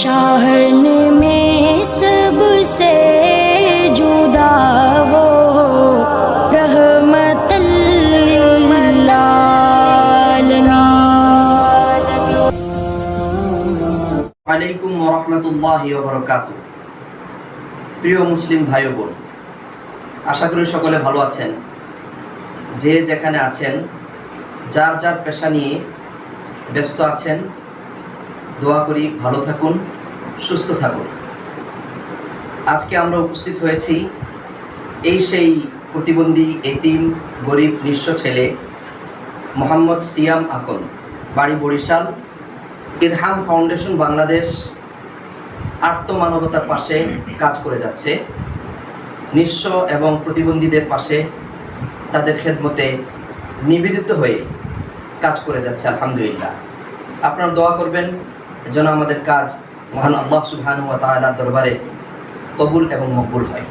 Shahn में सबसे जुदा वो रहमतल लिल आलमीन আলাইকুম ওরহমতুল্লাহ বরকাত প্রিয় মুসলিম ভাই ও বোন আশা করি সকলে ভালো আছেন যে যেখানে আছেন যার যার পেশা নিয়ে ব্যস্ত আছেন দোয়া করি, ভালো থাকুন, সুস্থ থাকুন। আজকে আমরা উপস্থিত হয়েছি এই সেই প্রতিবন্ধী, এতিম, গরিব, নিঃস্ব ছেলে মোহাম্মদ সিয়াম আকন বাড়ি বরিশাল, ইরহাম ফাউন্ডেশন বাংলাদেশ, আত্মমানবতার পাশে কাজ করে যাচ্ছে। নিঃস্ব এবং প্রতিবন্ধীদের পাশে তাদের খেদমতে নিবেদিত হয়ে কাজ করে যাচ্ছে, আলহামদুলিল্লাহ। আপনারা দোয়া করবেন যেন আমাদের কাজ মহান আল্লাহ সুবহানু ওয়া তাআলার দরবারে কবুল এবং মকবুল হয়।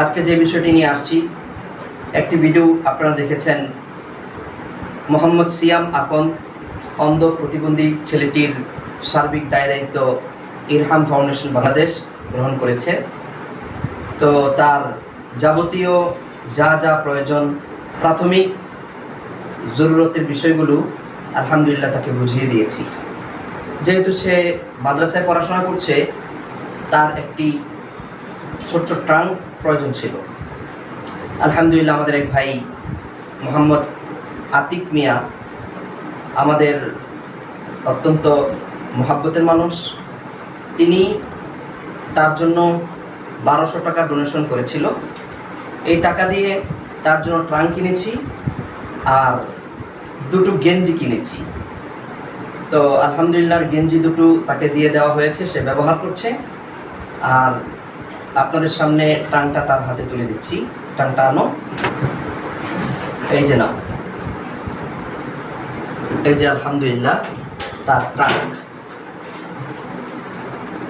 আজকে যে বিষয়টি নিয়ে আসছি, একটি ভিডিও আপনারা দেখেছেন, মোহাম্মদ সিয়াম আকন, অন্ধ প্রতিবন্ধী ছেলেটির সার্বিক দায় দায়িত্ব ইরহাম ফাউন্ডেশন বাংলাদেশ গ্রহণ করেছে। তো তার যাবতীয় যা যা প্রয়োজন প্রাথমিক জরুরতের বিষয়গুলো আলহামদুলিল্লাহ তাকে বুঝিয়ে দিয়েছি। যেহেতু সে মাদ্রাসায় পড়াশোনা করছে, তার একটি ছোট্ট ট্রাঙ্ক প্রয়োজন ছিল। আলহামদুলিল্লাহ, আমাদের এক ভাই মোহাম্মদ আতিক মিয়া আমাদের অত্যন্ত মহাব্বতের মানুষ। তিনি তার জন্য বারোশো টাকা ডোনেশন করেছিল। এই টাকা দিয়ে তার জন্য ট্রাঙ্ক কিনেছি আর দুটো গেঞ্জি কিনেছি। তো আলহামদুলিল্লাহ, গেঞ্জি দুটো তাকে দিয়ে দেওয়া হয়েছে, সে ব্যবহার করছে। আর আপনাদের সামনে টানটা তার হাতে তুলে দিচ্ছি। টাংটা আনো। এই যে নাও। এই যে আলহামদুলিল্লাহ, তার টান।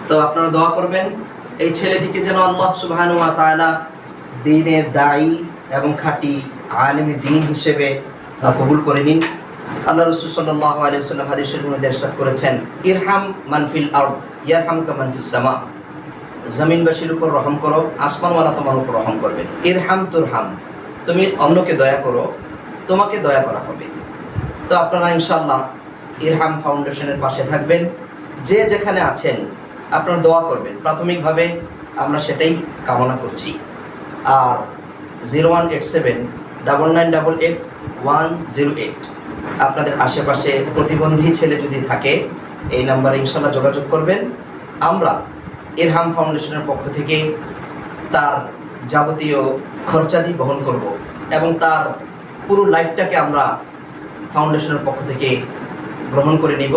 তো আপনারা দোয়া করবেন, এই ছেলেটিকে যেন আল্লাহ সুবহান তাআলা দিনের দায়ী এবং খাঁটি আলেমে দিন হিসেবে কবুল করে নিন। আল্লাহ রসুল সাল্লাল্লাহু আলাইহি ওয়াসাল্লাম হাদিস শরীফের মধ্যে ইরশাদ করেছেন, ইরহাম মানফিল আরদ ইয়ারহামকা মানফিস সামা। জমিনবাসীর উপর রহম করো, আসমানওয়ালা তোমার উপর রহম করবেন ইরহাম তুরহাম, তুমি অন্যকে দয়া করো, তোমাকে দয়া করা হবে। তো আপনারা ইনশাল্লাহ ইরহাম ফাউন্ডেশনের পাশে থাকবেন। যে যেখানে আছেন, আপনারা দোয়া করবেন। প্রাথমিকভাবে আমরা সেটাই কামনা করছি। আর zero one eight seven, double nine double eight, one zero eight. আপনাদের আশেপাশে প্রতিবন্ধী ছেলে যদি থাকে, এই নাম্বারে ইনশাল্লাহ যোগাযোগ করবেন। আমরা ইরহাম ফাউন্ডেশনের পক্ষ থেকে তার যাবতীয় খরচাদি বহন করব এবং তার পুরো লাইফটাকে আমরা ফাউন্ডেশনের পক্ষ থেকে গ্রহণ করে নিব।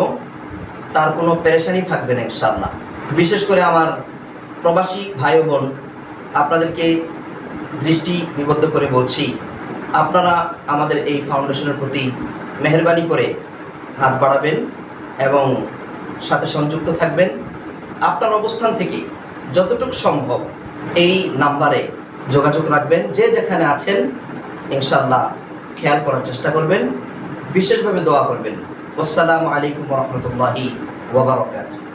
তার কোনো পেরেশানি থাকবে না ইনশাল্লাহ বিশেষ করে আমার প্রবাসী ভাই বোন, আপনাদেরকে দৃষ্টি নিবদ্ধ করে বলছি আপনারা আমাদের এই ফাউন্ডেশনের প্রতি মেহরবানি করে হাত বাড়াবেন এবং সাথে সংযুক্ত থাকবেন। আপনার অবস্থান থেকে যতটুকু সম্ভব এই নাম্বারে যোগাযোগ রাখবেন। যে যেখানে আছেন ইনশাল্লাহ খেয়াল করার চেষ্টা করবেন। বিশেষভাবে দোয়া করবেন। আসসালামু আলাইকুম রহমতুল্লাহি ওবরাকাতুহ